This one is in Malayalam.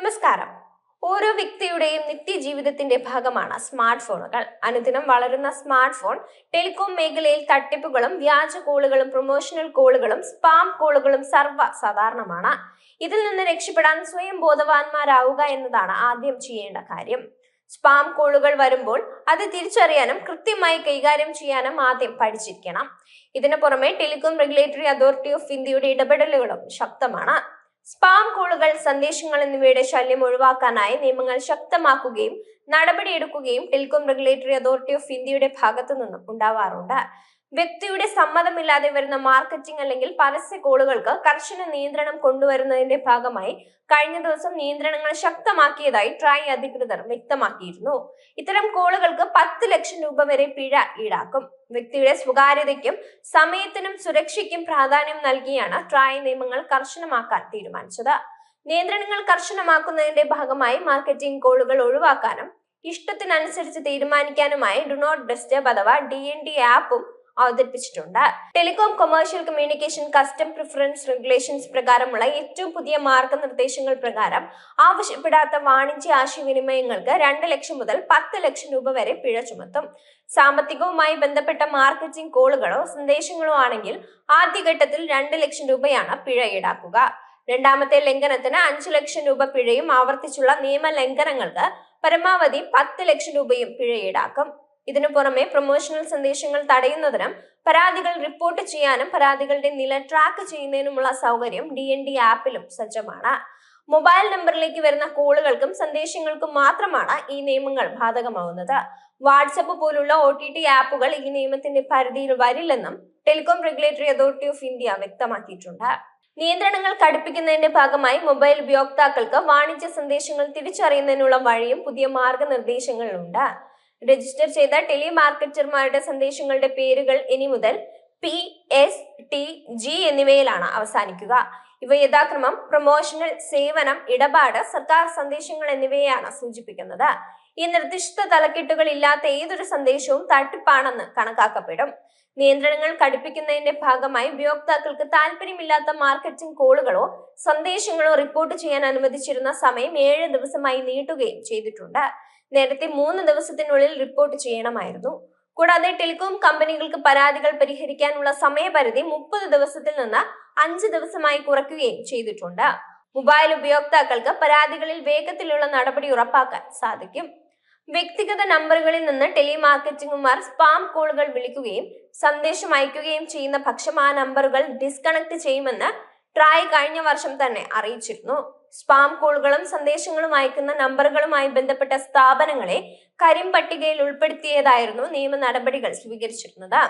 നമസ്കാരം. ഓരോ വ്യക്തിയുടെയും നിത്യജീവിതത്തിന്റെ ഭാഗമാണ് സ്മാർട്ട് ഫോണുകൾ അനുദിനം വളരുന്ന സ്മാർട്ട് ഫോൺ ടെലികോം മേഖലയിൽ തട്ടിപ്പുകളും വ്യാജ കോളുകളും പ്രൊമോഷണൽ കോളുകളും സ്പാം കോളുകളും സർവ സാധാരണമാണ് ഇതിൽ നിന്ന് രക്ഷപ്പെടാൻ സ്വയം ബോധവാന്മാരാവുക എന്നതാണ് ആദ്യം ചെയ്യേണ്ട കാര്യം. സ്പാം കോളുകൾ വരുമ്പോൾ അത് തിരിച്ചറിയാനും കൃത്യമായി കൈകാര്യം ചെയ്യാനും ആദ്യം പഠിച്ചിരിക്കണം. ഇതിനു പുറമെ ടെലികോം റെഗുലേറ്ററി അതോറിറ്റി ഓഫ് ഇന്ത്യയുടെ ഇടപെടലുകളും ശക്തമാണ്. സ്പാം കോളുകൾ സന്ദേശങ്ങൾ എന്നിവയുടെ ശല്യം ഒഴിവാക്കാനായി നിയമങ്ങൾ ശക്തമാക്കുകയും നടപടിയെടുക്കുകയും ടെലികോം റെഗുലേറ്ററി അതോറിറ്റി ഓഫ് ഇന്ത്യയുടെ ഭാഗത്തു നിന്നും ഉണ്ടാവാറുണ്ട്. വ്യക്തിയുടെ സമ്മതമില്ലാതെ വരുന്ന മാർക്കറ്റിംഗ് അല്ലെങ്കിൽ പരസ്യ കോളുകൾക്ക് കർശന നിയന്ത്രണം കൊണ്ടുവരുന്നതിന്റെ ഭാഗമായി കഴിഞ്ഞ ദിവസം നിയന്ത്രണങ്ങൾ ശക്തമാക്കിയതായി ട്രായ് അധികൃതർ വ്യക്തമാക്കിയിരുന്നു. ഇത്തരം കോളുകൾക്ക് പത്ത് ലക്ഷം രൂപ വരെ പിഴ ഈടാക്കും. വ്യക്തിയുടെ സ്വകാര്യതയ്ക്കും സമയത്തിനും സുരക്ഷയ്ക്കും പ്രാധാന്യം നൽകിയാണ് ട്രായ് നിയമങ്ങൾ കർശനമാക്കാൻ തീരുമാനിച്ചത്. നിയന്ത്രണങ്ങൾ കർശനമാക്കുന്നതിന്റെ ഭാഗമായി മാർക്കറ്റിംഗ് കോളുകൾ ഒഴിവാക്കാനും ഇഷ്ടത്തിനനുസരിച്ച് തീരുമാനിക്കാനുമായി ഡു നോട്ട് ഡിസ്റ്റർബ് അഥവാ ഡി എൻ ഡി ആപ്പും അവതരിപ്പിച്ചിട്ടുണ്ട്. Telecom commercial communication custom preference regulations പ്രകാരമുള്ള ഏറ്റവും പുതിയ മാർഗനിർദ്ദേശങ്ങൾ പ്രകാരം ആവശ്യപ്പെടാത്ത വാണിജ്യ ആശയവിനിമയങ്ങൾക്ക് രണ്ട് ലക്ഷം മുതൽ പത്ത് ലക്ഷം രൂപ വരെ പിഴ ചുമത്തും. സാമ്പത്തികവുമായി ബന്ധപ്പെട്ട മാർക്കറ്റിംഗ് കോളുകളോ സന്ദേശങ്ങളോ ആണെങ്കിൽ ആദ്യഘട്ടത്തിൽ രണ്ട് ലക്ഷം രൂപയാണ് പിഴ ഈടാക്കുക. രണ്ടാമത്തെ ലംഘനത്തിന് അഞ്ചു ലക്ഷം രൂപ പിഴയും ആവർത്തിച്ചുള്ള നിയമ ലംഘനങ്ങൾക്ക് പരമാവധി പത്ത് ലക്ഷം രൂപയും പിഴ ഈടാക്കും ഇതിനു പുറമെ പ്രൊമോഷണൽ സന്ദേശങ്ങൾ തടയുന്നതിനും പരാതികൾ റിപ്പോർട്ട് ചെയ്യാനും പരാതികളുടെ നില ട്രാക്ക് ചെയ്യുന്നതിനുമുള്ള സൗകര്യം ഡി എൻ ഡി ആപ്പിലും സജ്ജമാണ്. മൊബൈൽ നമ്പറിലേക്ക് വരുന്ന കോളുകൾക്കും സന്ദേശങ്ങൾക്കും മാത്രമാണ് ഈ നിയമങ്ങൾ ബാധകമാവുന്നത്. വാട്സപ്പ് പോലുള്ള ഒ ടി ടി ആപ്പുകൾ ഈ നിയമത്തിന്റെ പരിധിയിൽ വരില്ലെന്നും telecom regulatory authority of India വ്യക്തമാക്കിയിട്ടുണ്ട്. നിയന്ത്രണങ്ങൾ കടുപ്പിക്കുന്നതിന്റെ ഭാഗമായി മൊബൈൽ ഉപയോക്താക്കൾക്ക് വാണിജ്യ സന്ദേശങ്ങൾ തിരിച്ചറിയുന്നതിനുള്ള വഴിയും പുതിയ മാർഗനിർദ്ദേശങ്ങളുണ്ട്. രജിസ്റ്റർ ചെയ്ത ടെലിമാർക്കറ്റർമാരുടെ സന്ദേശങ്ങളുടെ പേരുകൾ ഇനി മുതൽ പി എസ് ടി ജി എന്നിവയിലാണ് അവസാനിക്കുക. ഇവ യഥാക്രമം പ്രൊമോഷണൽ സേവനം ഇടപാട് സർക്കാർ സന്ദേശങ്ങൾ എന്നിവയാണ് സൂചിപ്പിക്കുന്നത്. ഈ നിർദ്ദിഷ്ട തലക്കെട്ടുകൾ ഇല്ലാത്ത ഏതൊരു സന്ദേശവും തട്ടിപ്പാണെന്ന് കണക്കാക്കപ്പെടും. നിയന്ത്രണങ്ങൾ കടുപ്പിക്കുന്നതിന്റെ ഭാഗമായി ഉപയോക്താക്കൾക്ക് താല്പര്യമില്ലാത്ത മാർക്കറ്റിംഗ് കോളുകളോ സന്ദേശങ്ങളോ റിപ്പോർട്ട് ചെയ്യാൻ അനുവദിച്ചിരുന്ന സമയം ഏഴ് ദിവസമായി നീട്ടുകയും ചെയ്തിട്ടുണ്ട്. നേരത്തെ മൂന്ന് ദിവസത്തിനുള്ളിൽ റിപ്പോർട്ട് ചെയ്യണമായിരുന്നു. കൂടാതെ ടെലികോം കമ്പനികൾക്ക് പരാതികൾ പരിഹരിക്കാനുള്ള സമയപരിധി മുപ്പത് ദിവസത്തിൽ നിന്ന് അഞ്ച് ദിവസമായി കുറയ്ക്കുകയും ചെയ്തിട്ടുണ്ട്. മൊബൈൽ ഉപയോക്താക്കൾക്ക് പരാതികളിൽ വേഗത്തിലുള്ള നടപടി ഉറപ്പാക്കാൻ സാധിക്കും. വ്യക്തിഗത നമ്പറുകളിൽ നിന്ന് ടെലിമാർക്കറ്റിംഗുമാർ സ്പാം കോളുകൾ വിളിക്കുകയും സന്ദേശം അയക്കുകയും ചെയ്യുന്ന പക്ഷം ആ നമ്പറുകൾ ഡിസ്കണക്ട് ചെയ്യുമെന്ന് ട്രായ് കഴിഞ്ഞ വർഷം തന്നെ അറിയിച്ചിരുന്നു. സ്പാം കോളുകളും സന്ദേശങ്ങളും അയക്കുന്ന നമ്പറുകളുമായി ബന്ധപ്പെട്ട സ്ഥാപനങ്ങളെ കരിമ്പട്ടികയിൽ ഉൾപ്പെടുത്തിയതായിരുന്നു നിയമ നടപടികൾ സ്വീകരിച്ചിരുന്നത്.